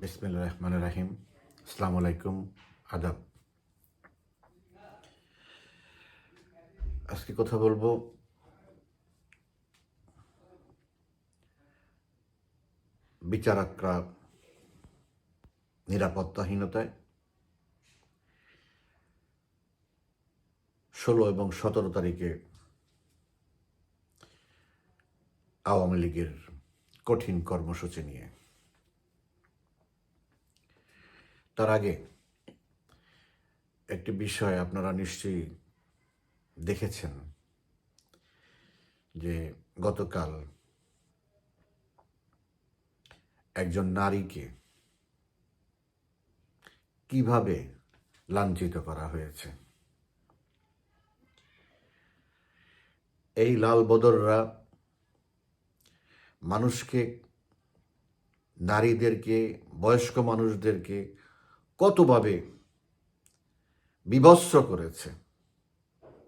বিসমিল্লা রহমান রাহিম। আসসালামু আলাইকুম, আদাব। আজকে কথা বলব বিচারকরা নিরাপত্তাহীনতায়। ষোলো এবং সতেরো তারিখে আওয়ামী লীগের কঠিন কর্মসূচি নিয়ে তার আগে একটি বিষয় আপনারা নিশ্চয়ই দেখেছেন যে গতকাল একজন নারীকে কীভাবে লাঞ্ছিত করা হয়েছে? এই লাল বদররা মানুষকে, নারীদেরকে, বয়স্ক মানুষদেরকে কতভাবে বিভৎস করেছে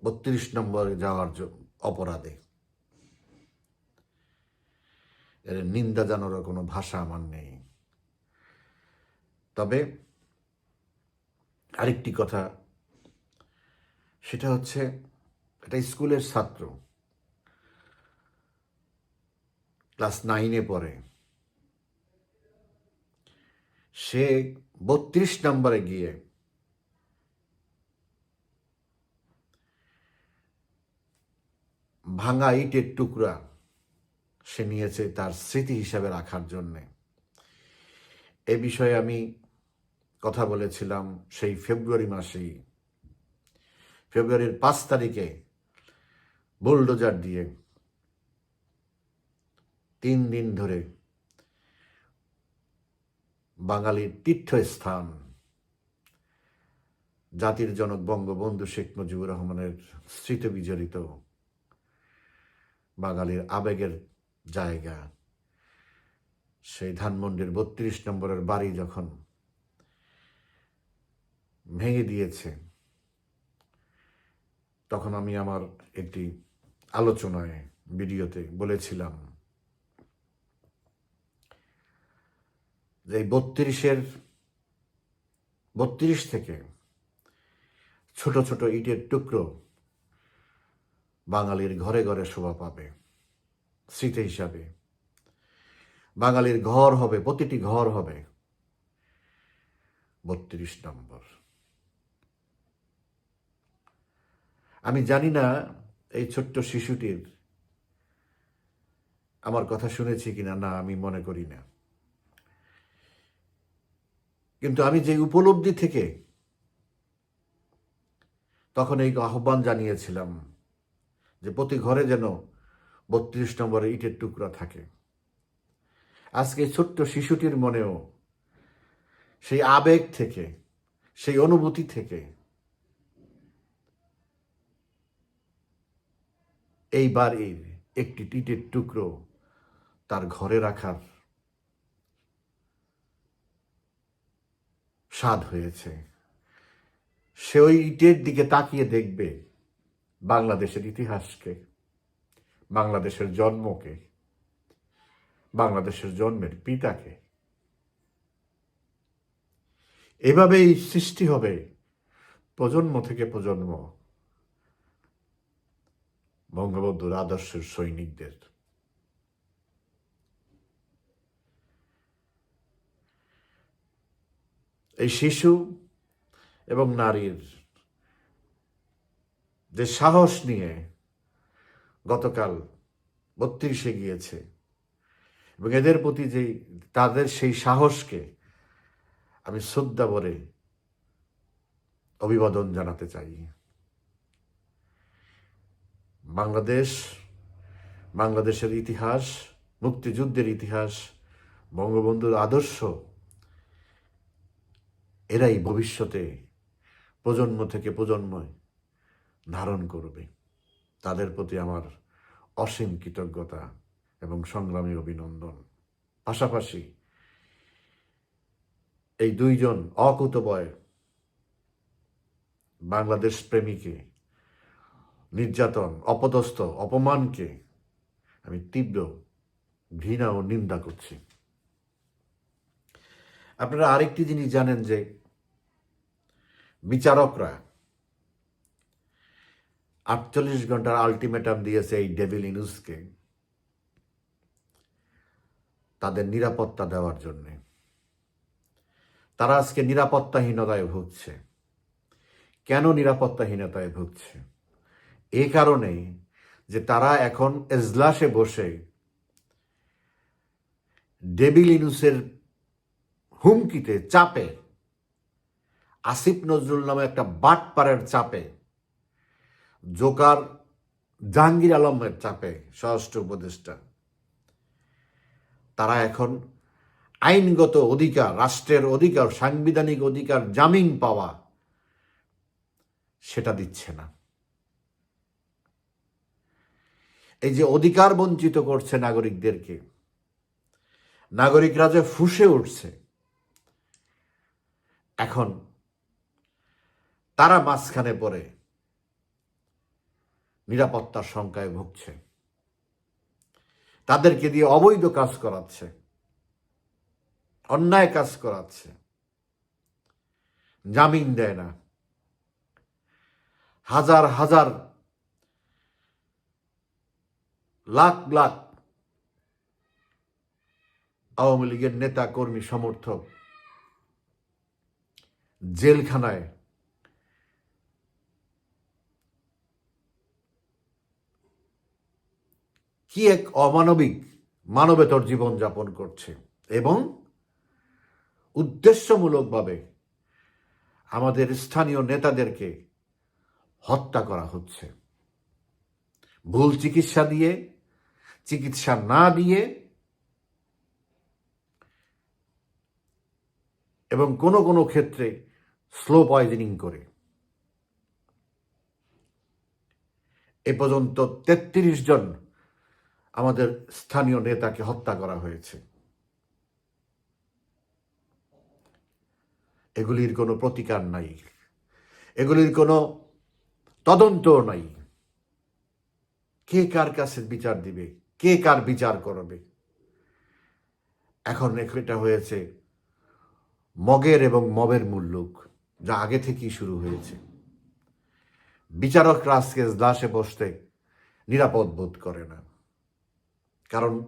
বত্রিশ নম্বরে যাওয়ার অপরাধে? এর নিন্দা জানানোর কোনো ভাষা আমার নেই। তবে আরেকটি কথা, সেটা হচ্ছে এটা স্কুলের ছাত্র ক্লাস নাইনে পড়ে, সে বত্রিশ নম্বরে গিয়ে। ভাঙা ইটের টুকরা সে নিয়েছে তার স্মৃতি হিসাবে রাখার জন্যে। এ বিষয়ে আমি কথা বলেছিলাম সেই ফেব্রুয়ারি মাসেই। ফেব্রুয়ারির পাঁচ তারিখে বুলডোজার দিয়ে। তিন দিন ধরে বাঙালির তীর্থস্থান। জাতির জনক বঙ্গবন্ধু শেখ মুজিবুর রহমানের স্মৃতি বিজড়িত বাঙালির আবেগের জায়গা। সেই ধানমন্ডির বত্রিশ নম্বরের বাড়ি যখন ভেঙে দিয়েছে, তখন আমি আমার একটি আলোচনায়, ভিডিওতে বলেছিলাম এই বত্রিশের, বত্রিশ থেকে ছোট ছোট ইটের টুকরো বাঙালির ঘরে ঘরে শোভা পাবে, স্মৃতি হিসাবে। বাঙালির ঘর হবে, প্রতিটি ঘর হবে বত্রিশ নম্বর। আমি জানি না এই ছোট্ট শিশুটির আমার কথা শুনেছি কিনা, না, আমি মনে করি না। কিন্তু আমি যে উপলব্ধি থেকে তখন এই আহ্বান জানিয়েছিলাম যে প্রতি ঘরে যেন বত্রিশ নম্বরে ইটের টুকরা থাকে। আজকে ছোট্ট শিশুটির মনেও সেই আবেগ থেকে, সেই অনুভূতি থেকে এই একটি ইটের টুকরো তার ঘরে রাখার স্বাদ হয়েছে। সে ওই ইটের দিকে তাকিয়ে দেখবে বাংলাদেশের ইতিহাসকে, বাংলাদেশের জন্মকে, বাংলাদেশের জন্মের পিতাকে। এভাবেই সৃষ্টি হবে প্রজন্ম থেকে প্রজন্ম বঙ্গবন্ধুর আদর্শের সৈনিকদের। এই শিশু এবং নারীর যে সাহস নিয়ে গতকাল বত্রিশে গিয়েছে এবং এদের প্রতি যে তাদের সেই সাহসকে আমি শ্রদ্ধা ভরে অভিবাদন জানাতে চাই। বাংলাদেশ, বাংলাদেশের ইতিহাস, মুক্তিযুদ্ধের ইতিহাস, বঙ্গবন্ধুর আদর্শ এরাই ভবিষ্যতে প্রজন্ম থেকে প্রজন্ময় ধারণ করবে। তাদের প্রতি আমার অসীম কৃতজ্ঞতা এবং সংগ্রামী অভিনন্দন। পাশাপাশি এই দুইজন অকুতবয় বাংলাদেশ প্রেমীকে, নির্যাতন, অপদস্থ, অপমানকে আমি তীব্র ঘৃণা ও নিন্দা করছি। আপনারা আরেকটি জিনিস জানেন যে বিচারকরা আটচল্লিশ ঘণ্টার আলটিমেটাম দিয়েছে এই ডেভিল ইনুসকে তাদের নিরাপত্তা দেওয়ার জন্যে। তারা আজকে নিরাপত্তাহীনতায় ভুগছে। কেন নিরাপত্তাহীনতায় ভুগছে? এ কারণে যে তারা এখন এজলাসে বসে ডেবিল ইনুসের হুমকিতে চাপে। আসিফ নজরুল নামে একটা বাটপাড়ের চাপে। জোকার জাহাঙ্গীর আলমের চাপে, স্বরাষ্ট্র উপদেষ্টা। তারা এখন আইনগত অধিকার, রাষ্ট্রের অধিকার, সাংবিধানিক অধিকার জামিন পাওয়া সেটা দিচ্ছে না। এই যে অধিকার বঞ্চিত করছে নাগরিকদেরকে, নাগরিকরা যে ফুসে উঠছে এখন তারা মাঝখানে পড়ে নিরাপত্তার সংখ্যায় ভুগছে। তাদেরকে দিয়ে অবৈধ কাজ করাচ্ছে। অন্যায় কাজ করাচ্ছে। জামিন দেয় না। হাজার হাজার, লাখ লাখ আওয়ামী লীগের নেতা, কর্মী, সমর্থক জেলখানায়। কি এক অমানবিক মানবেতর জীবন যাপন করছে এবং উদ্দেশ্যমূলকভাবে আমাদের স্থানীয় নেতাদেরকে হত্যা করা হচ্ছে। ভুল চিকিৎসা দিয়ে, চিকিৎসা না দিয়ে এবং কোনো কোনো ক্ষেত্রে স্লো পয়জনিং করে। এ পর্যন্ত তেত্রিশ জন আমাদের স্থানীয় নেতাকে হত্যা করা হয়েছে। এগুলির কোনো প্রতিকার নাই। এগুলির কোনো তদন্ত নাই। কে কার কাছে বিচার দিবে? কে কার বিচার করবে? এখন এটা হয়েছে মগের এবং মবের মুল্লুক যা আগে থেকেই শুরু হয়েছে। বিচারকরা আজকে দাসে বসতে নিরাপদ বোধ করে না। কারণ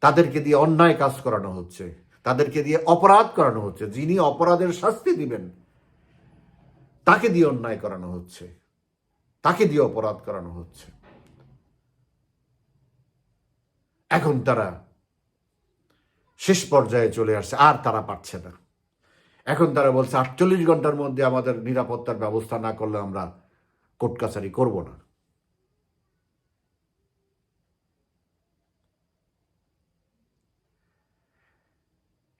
তাদেরকে দিয়ে অন্যায় কাজ করানো হচ্ছে, তাদেরকে দিয়ে অপরাধ করানো হচ্ছে, যিনি অপরাধের শাস্তি দিবেন, তাকে দিয়ে অন্যায় করানো হচ্ছে, তাকে দিয়ে অপরাধ করানো হচ্ছে। এখন তারা শেষ পর্যায়ে চলে আসছে, আর তারা পারছে না। এখন তারা বলছে, আটচল্লিশ ঘণ্টার মধ্যে আমাদের নিরাপত্তার ব্যবস্থা না করলে আমরা কোর্ট কাছারি করব না।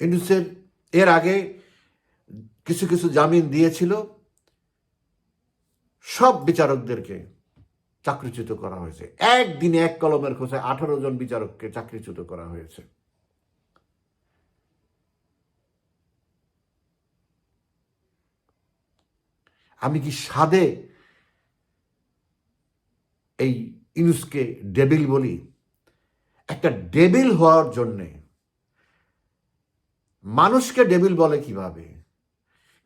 ইন্ডুসের এর আগে কিছু কিছু জামিন দিয়েছিল। সব বিচারকদেরকে চাকরিচ্যুত করা হয়েছে। একদিনে এক কলমের খোঁজে আঠারো জন বিচারককে চাকরিচ্যুত করা হয়েছে। আমি কি সাদে এই ইনুসকে ডেবিল বলি? একটা ডেবিল হওয়ার জন্যে মানুষকে ডেবিল বলে কীভাবে?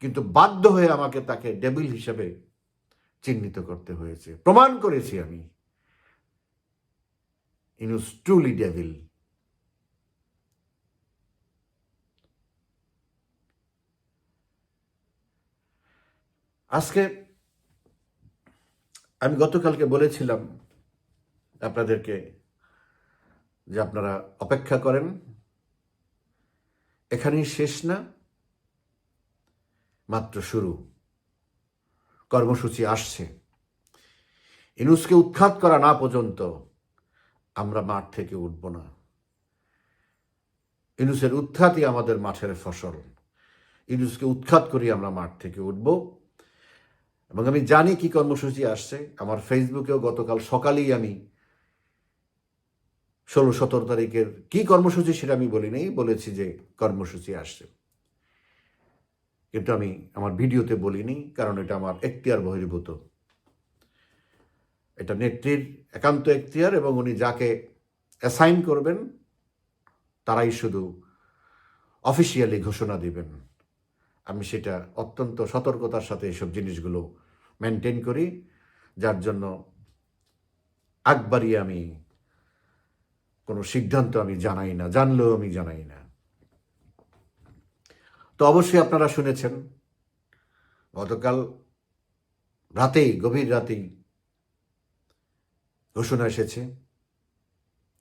কিন্তু বাধ্য হয়ে আমাকে তাকে ডেবিল হিসেবে চিহ্নিত করতে হয়েছে। প্রমাণ করেছি আমি। ইনুস ট্রুলি ডেভিল আজকে আমি গতকালকে বলেছিলাম আপনাদেরকে যে আপনারা অপেক্ষা করেন। এখানেই শেষ না, মাত্র শুরু। কর্মসূচি আসছে। ইনুসকে উৎখাত করা না পর্যন্ত আমরা মাঠ থেকে উঠব না। ইনুসের উৎখাতই আমাদের মাঠের ফসল। ইনুসকে উৎখাত করি আমরা মাঠ থেকে উঠব। এবং আমি জানি কি কর্মসূচি আসছে। আমার ফেসবুকেও গতকাল সকালেই আমি ষোলো, সতেরো তারিখের কি কর্মসূচি সেটা আমি বলি নাই বলেছি যে কর্মসূচি আসছে। কিন্তু আমি আমার ভিডিওতে বলিনি, কারণ এটা আমার এখতিয়ার বহির্ভূত। এটা নেত্রীর একান্ত এখতিয়ার এবং উনি যাকে অ্যাসাইন করবেন, তারাই শুধু অফিসিয়ালি ঘোষণা দিবেন। আমি সেটা অত্যন্ত সতর্কতার সাথে এসব জিনিসগুলো মেনটেন করি, যার জন্য একবারই আমি কোনো সিদ্ধান্ত আমি জানাই না, জানলেও আমি জানাই না। তো অবশ্যই আপনারা শুনেছেন, গতকাল রাতেই, গভীর রাতেই ঘোষণা এসেছে।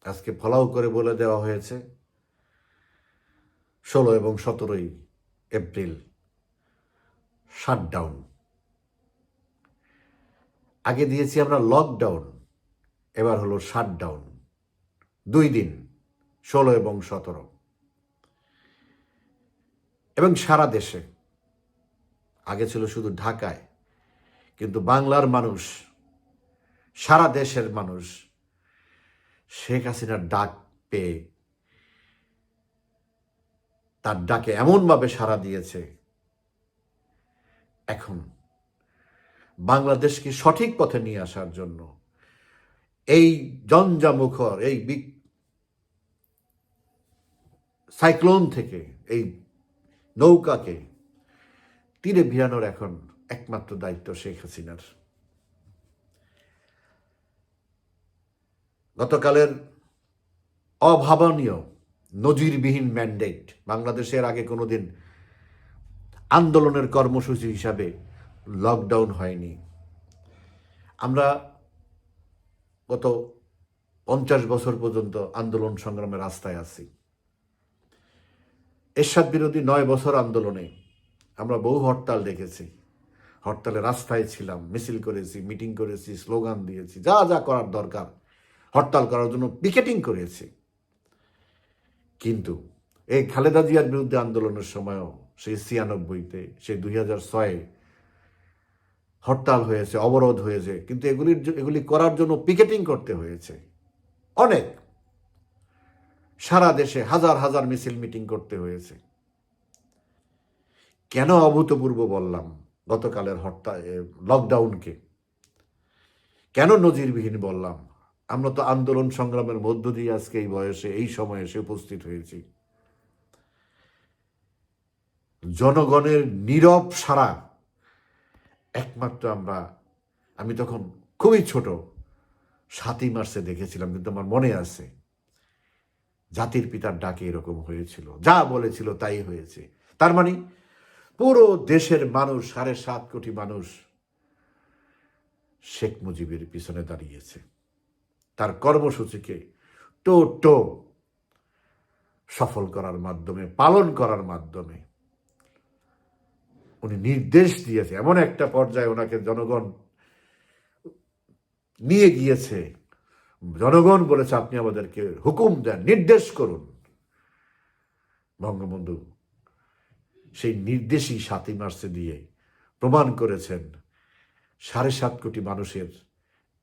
আজকে ফলাও করে বলে দেওয়া হয়েছে, ষোলো এবং সতেরোই এপ্রিল। শাটডাউন আগে দিয়েছি আমরা লকডাউন এবার হলো শাটডাউন দুই দিন, ষোলো এবং সতেরো। এবং সারা দেশে। আগে ছিল শুধু ঢাকায়, কিন্তু বাংলার মানুষ, সারা দেশের মানুষ, শেখ হাসিনার ডাক পেয়ে তার ডাকে এমনভাবে সাড়া দিয়েছে এখন। বাংলাদেশকে সঠিক পথে নিয়ে আসার জন্য এই জঞ্জামুখর, এই সাইক্লোন থেকে, এই নৌকাকে তীরে ভিড়ানোর এখন একমাত্র দায়িত্ব শেখ হাসিনার। গতকালের অভাবনীয় নজিরবিহীন ম্যান্ডেট বাংলাদেশের আগে কোনোদিন আন্দোলনের কর্মসূচি হিসাবে লকডাউন হয়নি। আমরা গত পঞ্চাশ বছর পর্যন্ত আন্দোলন সংগ্রামের রাস্তায় আছি। এরশাদ বিরোধী নয় বছর আন্দোলনে আমরা বহু হরতাল দেখেছি। হরতালে রাস্তায় ছিলাম, মিছিল করেছি, মিটিং করেছি, স্লোগান দিয়েছি, যা যা করার দরকার। হরতাল করার জন্য পিকেটিং করেছি। কিন্তু এই খালেদা জিয়ার বিরুদ্ধে আন্দোলনের সময়ও সেই ছিয়ানব্বইতে, সেই দুই হাজার ছয়ে হরতাল হয়েছে, অবরোধ হয়েছে, কিন্তু এগুলির এগুলি করার জন্য পিকেটিং করতে হয়েছে। অনেক। সারা দেশে হাজার হাজার মিছিল মিটিং করতে হয়েছে। কেন অভূতপূর্ব বললাম গতকালের হরতাল লকডাউনকে কেন নজিরবিহীন বললাম? আমরা তো আন্দোলন সংগ্রামের মধ্য দিয়ে আজকে এই বয়সে, এই সময়ে এসে উপস্থিত হয়েছি। জনগণের নীরব সারা। একমাত্র আমরা, আমি তখন খুবই ছোট, সাতই মার্চে দেখেছিলাম, কিন্তু আমার মনে আছে, জাতির পিতার ডাকে এরকম হয়েছিল। যা বলেছিল তাই হয়েছে। তার মানে পুরো দেশের মানুষ, সাড়ে সাত কোটি মানুষ শেখ মুজিবের পিছনে দাঁড়িয়েছে। তার কর্মসূচিকে টো টো সফল করার মাধ্যমে, পালন করার মাধ্যমে উনি নির্দেশ দিয়েছে, এমন একটা পর্যায়ে ওনাকে জনগণ নিয়ে গিয়েছে। জনগণ বলেছে, আপনি আমাদেরকে হুকুম দেন, নির্দেশ করুন। বঙ্গবন্ধু সেই নির্দেশই সাতই মার্চে দিয়ে প্রমাণ করেছেন, সাড়ে সাত কোটি মানুষের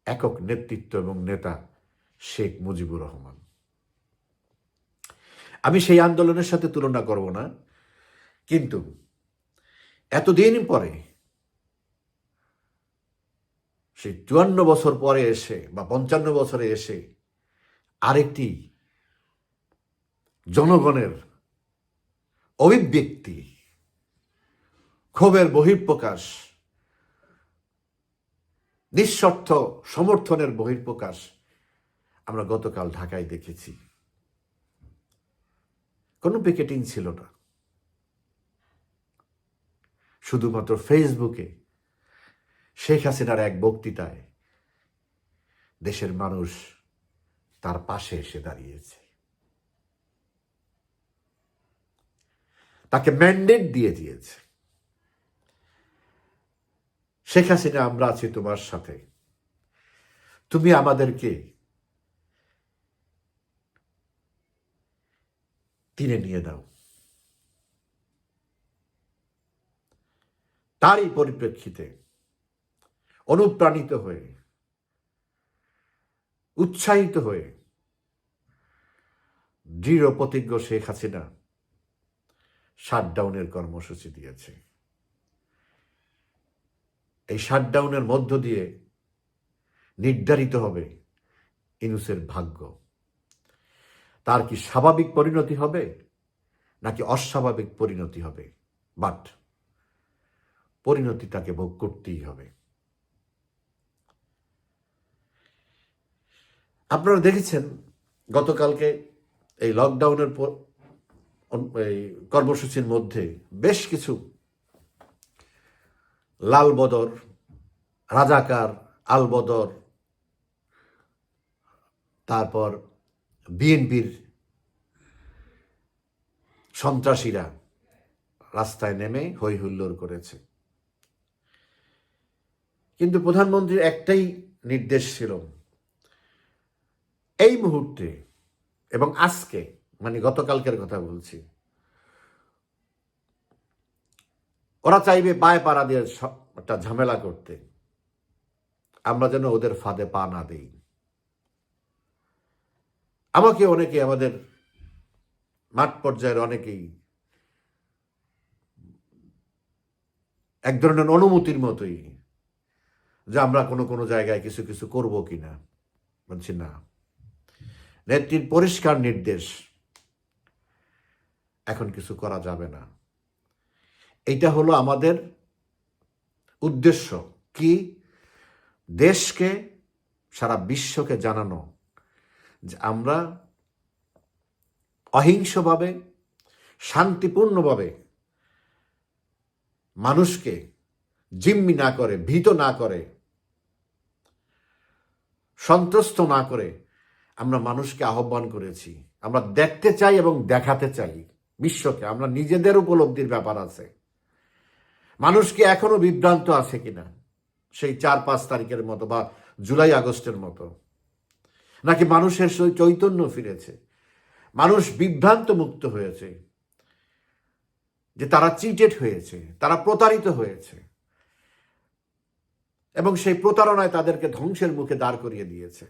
একক নেতৃত্ব এবং নেতা শেখ মুজিবুর রহমান। আমি সেই আন্দোলনের সাথে তুলনা করব না, কিন্তু এতদিন পরে, সেই চুয়ান্ন বছর পরে এসে বা পঞ্চান্ন বছরে এসে আরেকটি জনগণের অভিব্যক্তি, ক্ষোভের বহিঃপ্রকাশ, নিঃস্বার্থ সমর্থনের বহিঃপ্রকাশ আমরা গতকাল ঢাকায় দেখেছি। কোনো পিকেটিং ছিল না। শুধুমাত্র ফেসবুকে শেখ হাসিনার এক বক্তৃতায় দেশের মানুষ তার পাশে এসে দাঁড়িয়েছে। তাকে ম্যান্ডেট দিয়ে দিয়েছে। শেখ হাসিনা আমরা আছি তোমার সাথে। তুমি আমাদেরকে তীরে নিয়ে দাও। তারই পরিপ্রেক্ষিতে অনুপ্রাণিত হয়ে, উৎসাহিত হয়ে দৃঢ় প্রতিজ্ঞ শেখ হাসিনা শাটডাউনের কর্মসূচি দিয়েছে। এই শাটডাউনের মধ্য দিয়ে নির্ধারিত হবে ইনুসের ভাগ্য। তার কি স্বাভাবিক পরিণতি হবে নাকি অস্বাভাবিক পরিণতি হবে? বাট পরিণতি তাকে ভোগ করতেই হবে। আপনারা দেখেছেন, গতকালকে এই লকডাউনের পর এই কর্মসূচির মধ্যে বেশ কিছু লাল বদর রাজাকার, আলবদর, তারপর বিএনপির সন্ত্রাসীরা রাস্তায় নেমে হই হুল্লোড় করেছে। কিন্তু প্রধানমন্ত্রীর একটাই নির্দেশ ছিল। এই মুহূর্তে এবং আজকে মানে গতকালকের কথা বলছি, ওরা চাইবে পায়ে পাড়া দিয়ে একটা ঝামেলা করতে। আমরা যেন ওদের ফাঁদে পা না দেই। আমাকে অনেকে আমাদের মাঠ পর্যায়ের অনেকেই এক ধরনের অনুমতির মতোই যে আমরা কোনো কোনো জায়গায় কিছু কিছু করব কিনা। বলছি, না। নেত্রীর পরিষ্কার নির্দেশ, এখন কিছু করা যাবে না। এইটা হলো আমাদের উদ্দেশ্য, কি দেশকে, সারা বিশ্বকে জানানো যে আমরা অহিংসভাবে, শান্তিপূর্ণভাবে মানুষকে জিম্মি না করে, ভীত না করে, সন্ত্রস্ত না করে আমরা মানুষকে আহ্বান করেছি। আমরা দেখতে চাই এবং দেখাতে চাই বিশ্বকে। আমরা নিজেদের উপলব্ধির ব্যাপার আছে। মানুষকে এখনও বিভ্রান্ত আছে কিনা? সেই চার, পাঁচ তারিখের মতো বা জুলাই, আগস্টের মতো। নাকি মানুষের চৈতন্য ফিরেছে? মানুষ বিভ্রান্ত মুক্ত হয়েছে। যে তারা চিটেড হয়েছে, তারা প্রতারিত হয়েছে। এবং সেই প্রতারণায় তাদেরকে ধ্বংসের মুখে দাঁড় করিয়ে দিয়েছে।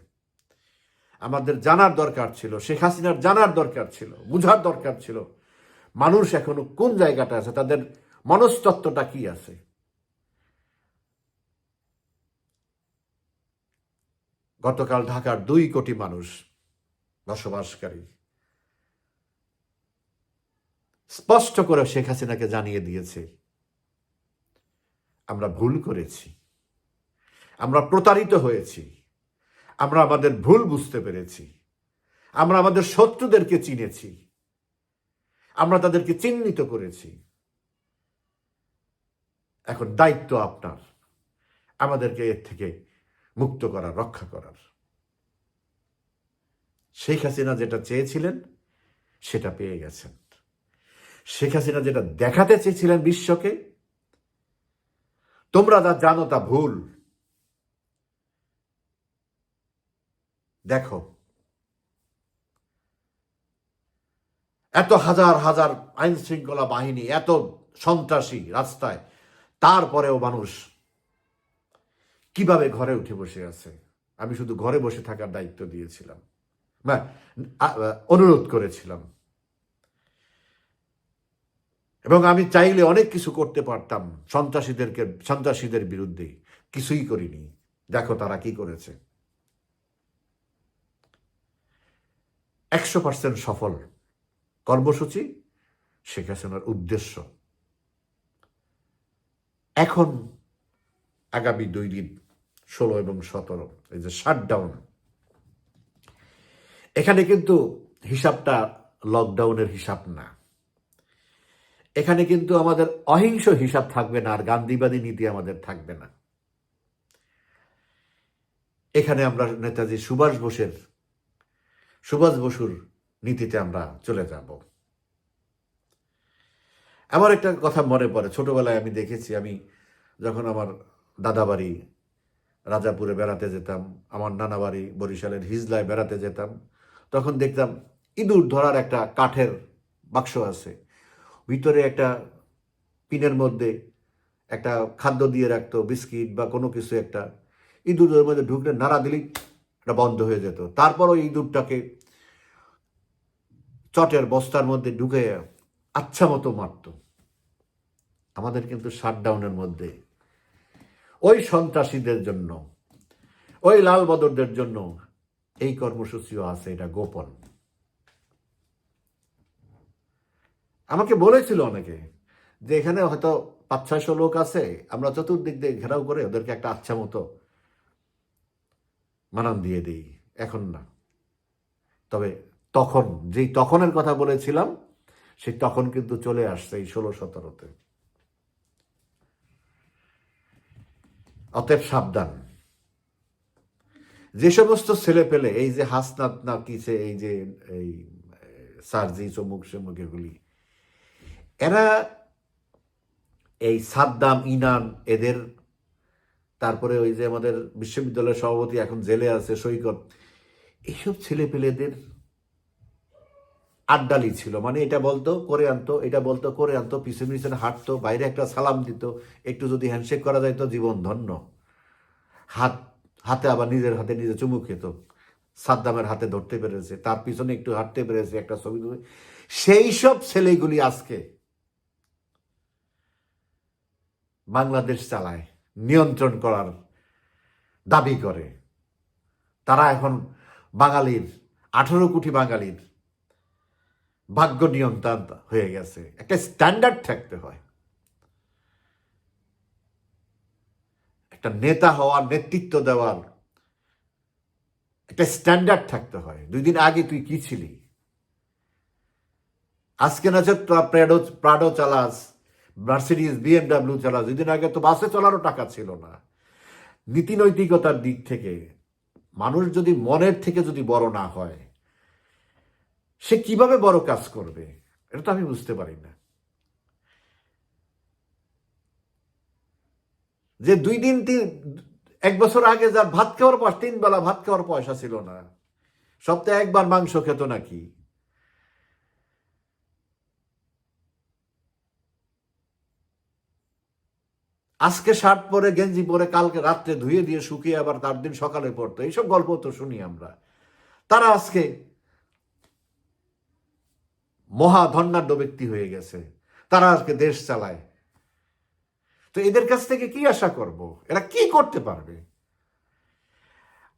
আমাদের জানার দরকার ছিল, শেখ হাসিনার জানার দরকার ছিল, বুঝার দরকার ছিল, মানুষ এখনও কোন জায়গাটা আছে, তাদের মনস্তত্ত্বটা কি আছে? গতকাল ঢাকার দুই কোটি মানুষ বসবাসকারী। স্পষ্ট করে শেখ হাসিনাকে জানিয়ে দিয়েছে, আমরা ভুল করেছি। আমরা প্রতারিত হয়েছি। আমরা আমাদের ভুল বুঝতে পেরেছি। আমরা আমাদের শত্রুদেরকে চিনেছি। আমরা তাদেরকে চিহ্নিত করেছি। এখন দায়িত্ব আপনার। আমাদেরকে এর থেকে মুক্ত করার, রক্ষা করার। শেখ হাসিনা যেটা চেয়েছিলেন, সেটা পেয়ে গেছেন। শেখ হাসিনা যেটা দেখাতে চেয়েছিলেন বিশ্বকে, তোমরা যা জানো তা ভুল। দেখো, এত হাজার হাজার আইন শৃঙ্খলা বাহিনী, এত সন্ত্রাসী রাস্তায়, তারপরেও মানুষ কীভাবে ঘরে উঠে বসে আছে? আমি শুধু ঘরে বসে থাকার দায়িত্ব দিয়েছিলাম। অনুরোধ করেছিলাম। এবং আমি চাইলে অনেক কিছু করতে পারতাম সন্ত্রাসীদেরকে, সন্ত্রাসীদের বিরুদ্ধে। কিছুই করিনি। দেখো তারা কি করেছে। একশো পার্সেন্ট সফল কর্মসূচি শেখ হাসিনার উদ্দেশ্য। এখন আগামী দুই দিন, ষোলো এবং সতেরো, এই যে শাটডাউন এখানে কিন্তু হিসাবটা লকডাউনের হিসাব না। এখানে কিন্তু আমাদের অহিংস হিসাব থাকবে না, আর গান্ধীবাদী নীতি আমাদের থাকবে না। এখানে আমরা নেতাজি সুভাষ বোসের সুভাষ বসুর নীতিতে আমরা চলে যাব। আমার একটা কথা মনে পড়ে। ছোটবেলায় আমি দেখেছি, আমি যখন আমার দাদা বাড়ি রাজাপুরে বেড়াতে যেতাম, আমার নানা বাড়ি বরিশালের হিজলায় বেড়াতে যেতাম, তখন দেখতাম ইঁদুর ধরার একটা কাঠের বাক্স আছে। ভিতরে একটা পিনের মধ্যে একটা খাদ্য দিয়ে রাখতো, বিস্কিট বা কোনো কিছু একটা। ইঁদুরের মধ্যে ঢুকলে নাড়া দিলেই এটা বন্ধ হয়ে যেত। তারপর ওই ইঁদুরটাকে চটের বস্তার মধ্যে ঢুকে আচ্ছা মতো মারত। আমাদের কিন্তু শাটডাউনের মধ্যে ওই সন্ত্রাসীদের জন্য, ওই লাল বদরদের জন্য এই কর্মসূচিও আছে, এটা গোপন। আমাকে বলেছিল অনেকে যে এখানে হয়তো পাঁচ ছয়শো লোক আছে, আমরা চতুর্দিক দিয়ে ঘেরাও করে ওদেরকে একটা আচ্ছা মতো মানান দিয়ে দিই, এখন না। তবে তখন, যেই তখনের কথা বলেছিলাম, সেই তখন কিন্তু চলে আসছে এই ষোলো সতেরোতে। অতএব সাবধান। যে সমস্ত ছেলে পেলে, এই যে হাসনাত না কিসে এই যে, এই সার্জি, চমুক চমুক এগুলি, এরা এই সাদ্দাম, ইনান, এদের তারপরে ওই যে আমাদের বিশ্ববিদ্যালয়ের সভাপতি এখন জেলে আছে, সৈকত। এইসব ছেলে পেলেদের আড্ডালি ছিল। মানে এটা বলতো, করে আনতো, এটা বলতো, করে আনতো, পিছনে পিছনে হাঁটতো, বাইরে একটা সালাম দিত, একটু যদি হ্যান্ডশেক করা যায় তো জীবন ধন্য। হাত, হাতে আবার নিজের হাতে নিজে চুমু খেত। সাদ্দামের হাতে ধরতে পেরেছে, তার পিছনে একটু হাঁটতে পেরেছে একটা ছবি তুলে। সেই সব ছেলেগুলি আজকে বাংলাদেশ চালায়। নিয়ন্ত্রণ করার দাবি করে। তারা এখন বাঙালির, আঠারো কোটি বাঙালির ভাগ্য নিয়ন্ত্রণ হয়ে গেছে। একটা স্ট্যান্ডার্ড থাকতে হয়। একটা নেতা হওয়ার, নেতৃত্ব দেওয়ার একটা স্ট্যান্ডার্ড থাকতে হয়। দুই দিন আগে তুই কি ছিলি? আজকে না প্রাডো প্রাডো চালাস মার্সিডিজ বিএমডাব্লিউ চালাস দুদিন আগে তো বাসে চলারও টাকা ছিল না। নীতি নৈতিকতার দিক থেকে মানুষ যদি মনের থেকে যদি বড় না হয়, সে কীভাবে বড় কাজ করবে? এটা তো আমি বুঝতে পারি না। যে দুই দিন তিন, এক বছর আগে যার ভাত খাওয়ার পর তিন বেলা ভাত খাওয়ার পয়সা ছিল না, সপ্তাহে একবার মাংস খেত নাকি? আজকে শার্ট পরে, গেঞ্জি পরে, কালকে রাত্রে ধুয়ে দিয়ে শুকিয়ে আবার তার দিন সকালে পড়তো। এইসব গল্প তো শুনি আমরা। তারা আজকে মহা ধন্যাঢ্য ব্যক্তি হয়ে গেছে। তারা আজকে দেশ চালায়। তো এদের কাছ থেকে কি আশা করব? এরা কি করতে পারবে?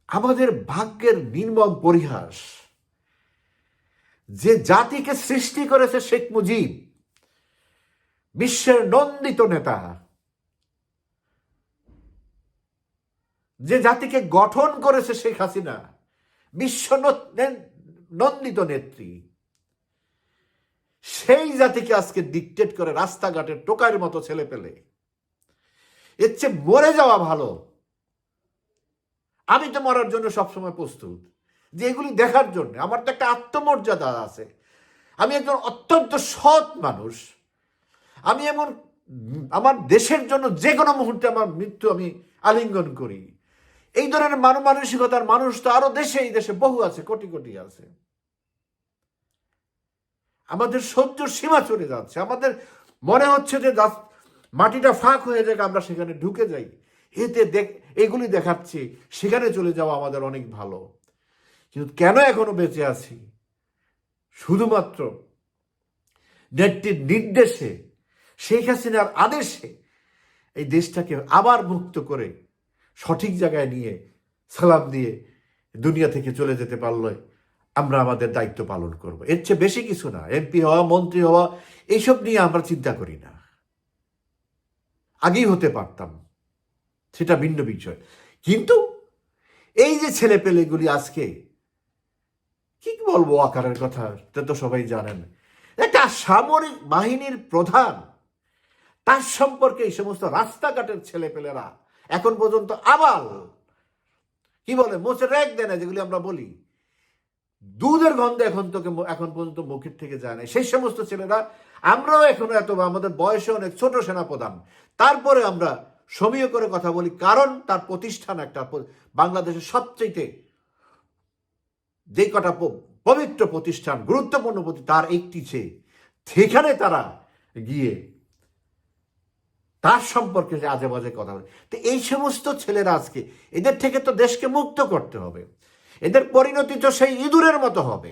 আমাদের ভাগ্যের নির্মম পরিহাস। যে জাতিকে সৃষ্টি করেছে শেখ মুজিব, বিশ্বের নন্দিত নেতা যে জাতিকে গঠন করেছে শেখ হাসিনা, বিশ্ব নন্দিত নেত্রী, সেই জাতিকে আজকে ডিকটেট করে রাস্তাঘাটে টোকার মতো ছেলে পেলে। এর চেয়ে মরে যাওয়া ভালো। আমি তো মরার জন্য সবসময় প্রস্তুত, যে এগুলি দেখার জন্য। আমার তো একটা আত্মমর্যাদা আছে। আমি একজন অত্যন্ত সৎ মানুষ। আমি এমন আমার দেশের জন্য যে কোনো মুহূর্তে আমার মৃত্যু আমি আলিঙ্গন করি। এই ধরনের মান মানসিকতার মানুষ তো আরও দেশে, এই দেশে বহু আছে, কোটি কোটি আছে। আমাদের সহ্য সীমা চলে যাচ্ছে। আমাদের মনে হচ্ছে যে মাটিটা ফাঁক হয়ে যাক, আমরা সেখানে ঢুকে যাই। এতে দেখ এগুলি দেখাচ্ছি, সেখানে চলে যাওয়া আমাদের অনেক ভালো। কিন্তু কেন এখনও বেঁচে আছি? শুধুমাত্র নেত্রীর নির্দেশে, শেখ হাসিনার আদেশে এই দেশটাকে আবার মুক্ত করে সঠিক জায়গায় নিয়ে সালাম দিয়ে দুনিয়া থেকে চলে যেতে পারলে আমরা আমাদের দায়িত্ব পালন করব। এর চেয়ে বেশি কিছু না। এমপি হওয়া, মন্ত্রী হওয়া, এইসব নিয়ে আমরা চিন্তা করি না। আগেই হতে পারতাম। সেটা ভিন্ন বিষয়। কিন্তু এই যে ছেলে পেলেগুলি আজকে, কি বলব আকারের কথা? তা তো সবাই জানেন। একটা সামরিক বাহিনীর প্রধান, তার সম্পর্কে এই সমস্ত রাস্তাঘাটের ছেলে পেলেরা এখন পর্যন্ত আবাল। কি বলে? মোচে র্যাক দেয় না, যেগুলি আমরা বলি। দুধের গন্ধ এখন তোকে এখন পর্যন্ত মুখের থেকে যায় না। সেই সমস্ত ছেলেরা, আমরাও এখনও এত আমাদের বয়সে অনেক ছোট সেনাপ্রধান। তারপরে আমরা সমীয় করে কথা বলি, কারণ তার প্রতিষ্ঠান একটা বাংলাদেশের সবচেয়ে যে কটা পবিত্র প্রতিষ্ঠান, গুরুত্বপূর্ণ প্রতি তার একটি সেখানে তারা গিয়ে তার সম্পর্কে যে আজে বাজে কথা বলে। তো এই সমস্ত ছেলেরা আজকে, এদের থেকে তো দেশকে মুক্ত করতে হবে। এদের পরিণতি তো সেই ইঁদুরের মতো হবে।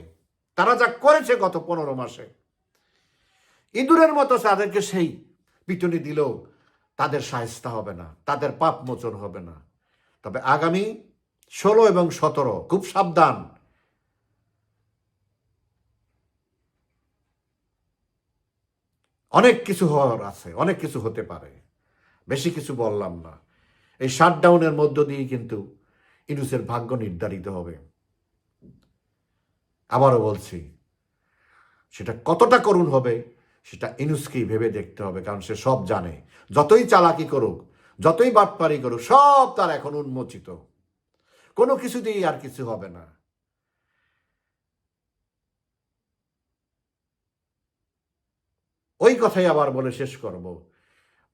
তারা যা করেছে গত পনেরো মাসে, ইঁদুরের মতো তাদেরকে সেই পিটুনি দিলেও তাদের সাহস্তা হবে না, তাদের পাপ মোচন হবে না। তবে আগামী ষোলো এবং সতেরো খুব সাবধান। অনেক কিছু হওয়ার আছে, অনেক কিছু হতে পারে। বেশি কিছু বললাম না। এই শাটডাউনের মধ্য দিয়ে কিন্তু ইনুসের ভাগ্য নির্ধারিত হবে। আবারও বলছি, সেটা কতটা করুণ হবে সেটা ইনুসকেই ভেবে দেখতে হবে, কারণ সে সব জানে। যতই চালাকি করুক, যতই বাটপারি করুক, সব তার এখন উন্মোচিত। কোনো কিছুতেই আর কিছু হবে না। ওই কথাই আবার বলে শেষ করব।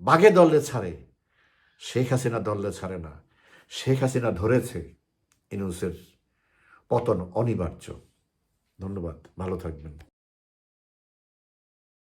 বাঘে দলে ছাড়ে, শেখ হাসিনা দলে ছাড়ে না। শেখ হাসিনা ধরেছে ইনুসের পতন অনিবার্য। ধন্যবাদ, ভালো থাকবেন।